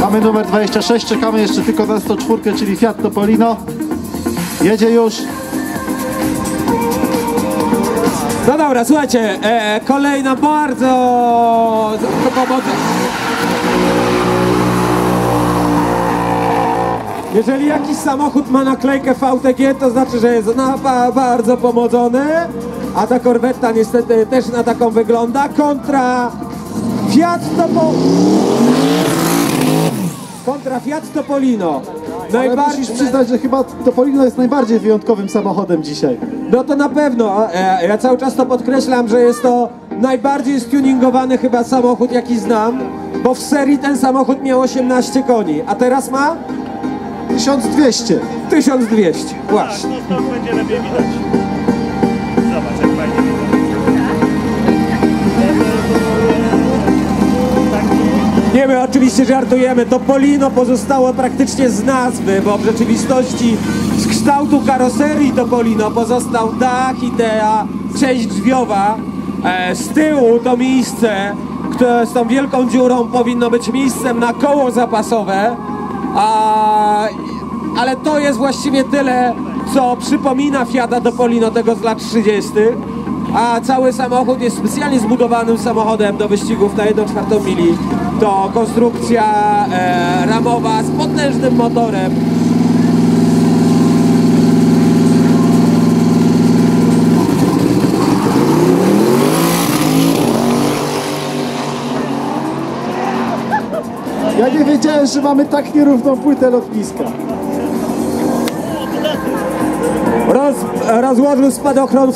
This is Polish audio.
Mamy numer 26, czekamy jeszcze tylko na 104, czyli Fiat Topolino. Jedzie już. No dobra, słuchajcie, e, kolejna bardzo. Jeżeli jakiś samochód ma naklejkę VTG, to znaczy, że jest na, ba, bardzo pomodzony, a ta korwetta niestety też na taką wygląda. Kontra Fiat Topo... Kontra Fiat Topolino. Ale Najbardziej- musisz przyznać, że chyba Topolino jest najbardziej wyjątkowym samochodem dzisiaj. No to na pewno. E, Ja cały czas to podkreślam, że jest to najbardziej stuningowany chyba samochód, jaki znam, bo w serii ten samochód miał 18 koni, a teraz ma 1200. 1200. Właśnie. No stąd będzie lepiej widać. Nie, my oczywiście żartujemy. To Polino pozostało praktycznie z nazwy, bo w rzeczywistości z kształtu karoserii Topolino pozostał dach i ta część drzwiowa. E, z tyłu to miejsce, które z tą wielką dziurą powinno być miejscem na koło zapasowe. A, ale to jest właściwie tyle, co przypomina Fiata Topolino tego z lat 30 a cały samochód jest specjalnie zbudowanym samochodem do wyścigów na 1 czwartą mili. To konstrukcja e, ramowa z potężnym motorem. Ja nie wiedziałem, że mamy tak nierówną płytę lotniska. Roz, rozłożył spadochron